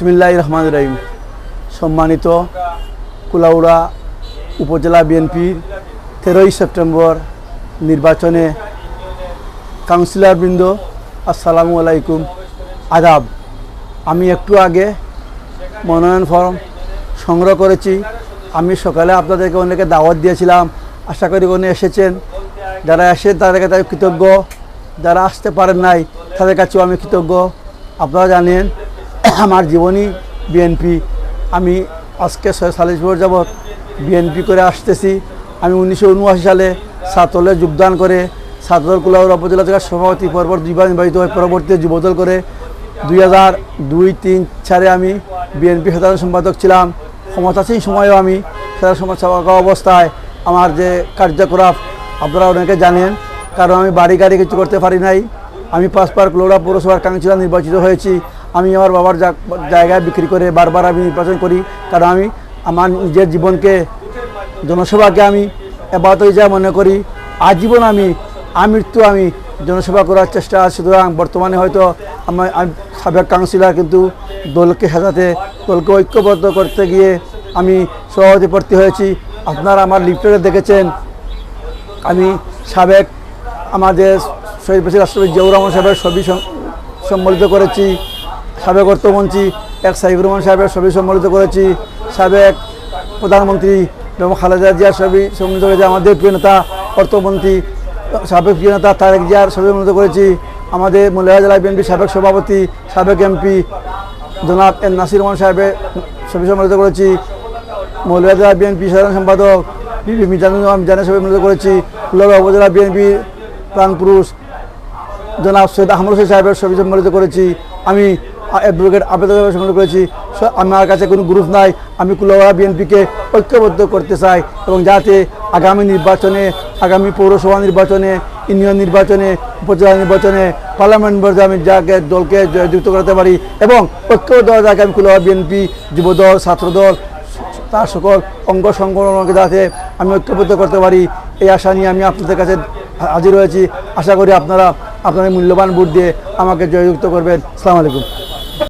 বিসমিল্লাহ রহমান রহিম। সম্মানিত কুলাউড়া উপজেলা বিএনপির তেরোই সেপ্টেম্বর নির্বাচনে কাউন্সিলরবৃন্দ আসসালামু আলাইকুম। আদাব, আমি একটু আগে মনোনয়ন ফর্ম সংগ্রহ করেছি। আমি সকালে আপনাদেরকে অনেকে দাওয়াত দিয়েছিলাম। আশা করি উনি এসেছেন। যারা এসে তাদের কাছে কৃতজ্ঞ। যারা আসতে পারেন নাই, তাদের কাছেও আমি কৃতজ্ঞ। আপনারা জানেন আমার জীবনী বিএনপি আমি আজকে ছয়চল্লিশ বছর যাবৎ বিএনপি করে আসতেছি। আমি উনিশশো উনআশি সালে ছাত্রলে যোগদান করে, ছাত্রদল কুলাউড়া উপজেলা থেকে সভাপতি পরপর দুইবার নির্বাচিত হয়ে পরবর্তীতে যুবদল করে দুই হাজার দুই তিন চারে আমি বিএনপি সাধারণ সম্পাদক ছিলাম। ক্ষমতাসীন সময়েও আমি সাধারণ সম্পাদক অবস্থায় আমার যে কার্যকলাপ, আপনারা অনেকে জানেন, কারণ আমি বাড়ি গাড়ি কিছু করতে পারি নাই। আমি পাঁচ পার্ক লোড়া পৌরসভার কাউন্সিলর নির্বাচিত হয়েছি। আমি আমার বাবার জায়গায় বিক্রি করে বারবার আমি নির্বাচন করি, কারণ আমি আমার নিজের জীবনকে, জনসেবাকে আমি এবাদত যা মনে করি। আজীবন আমি, আমৃত্যু আমি জনসেবা করার চেষ্টা সুতরাং বর্তমানে হয়তো আমার আমি সাবেক কাউন্সিলর, কিন্তু দলকে সাজাতে, দলকে ঐক্যবদ্ধ করতে গিয়ে আমি সভাপতি প্রার্থী হয়েছি। আপনারা আমার লিফটেটে দেখেছেন, আমি সাবেক আমাদের শহীদ প্রেসিডেন্ট রাষ্ট্রপতি জিয়াউর রহমান সাহেবের ছবি সম- সম্মিলিত করেছি। সাবেক অর্থমন্ত্রী এক সাইফুর রহমান সাহেবের ছবি সম্মিলিত করেছি। সাবেক প্রধানমন্ত্রী এবং খালেদা জিয়ার ছবি সম্মিলিত করেছি। আমাদের প্রিয় নেতা, অর্থমন্ত্রী, সাবেক প্রিয় নেতা তারেক জিয়ার ছবি সম্মিলিত করেছি। আমাদের মহিলা জেলা বিএনপির সাবেক সভাপতি, সাবেক এমপি জনাব এন নাসির রহমান সাহেবের ছবি সম্মিলিত করেছি। মৌলভীবাজার বিএনপি সাধারণ সম্পাদক বিবি মিজানুর মিজানের সভায় মিলিত করেছি। কুলাবা উপজেলা বিএনপি প্রাণপুরুষ জনাব সৈয়দ আহমদ হোসেন সাহেবের ছবি সম্মিলিত করেছি। আমি অ্যাডভোকেট আবেদন সম্মিলিত করেছি। আমার কাছে কোনো গ্রুপ নাই। আমি কুলাবা বিএনপিকে ঐক্যবদ্ধ করতে চাই এবং যাতে আগামী নির্বাচনে, আগামী পৌরসভা নির্বাচনে, ইউনিয়ন নির্বাচনে, উপজেলা নির্বাচনে পার্লামেন্ট নির্বাচনে আমি যাকে দলকে জয়যুক্ত করতে পারি এবং ঐক্যবদ্ধ যাকে আমি কুলাবা বিএনপি যুবদল, ছাত্রদল, তার সকল অঙ্গ সংগঠনকে যাতে আমি ঐক্যবদ্ধ করতে পারি, এই আশা নিয়ে আমি আপনাদের কাছে হাজির হয়েছি। আশা করি আপনারা আপনাদের মূল্যবান ভোট দিয়ে আমাকে জয়যুক্ত করবেন। আসসালামু আলাইকুম।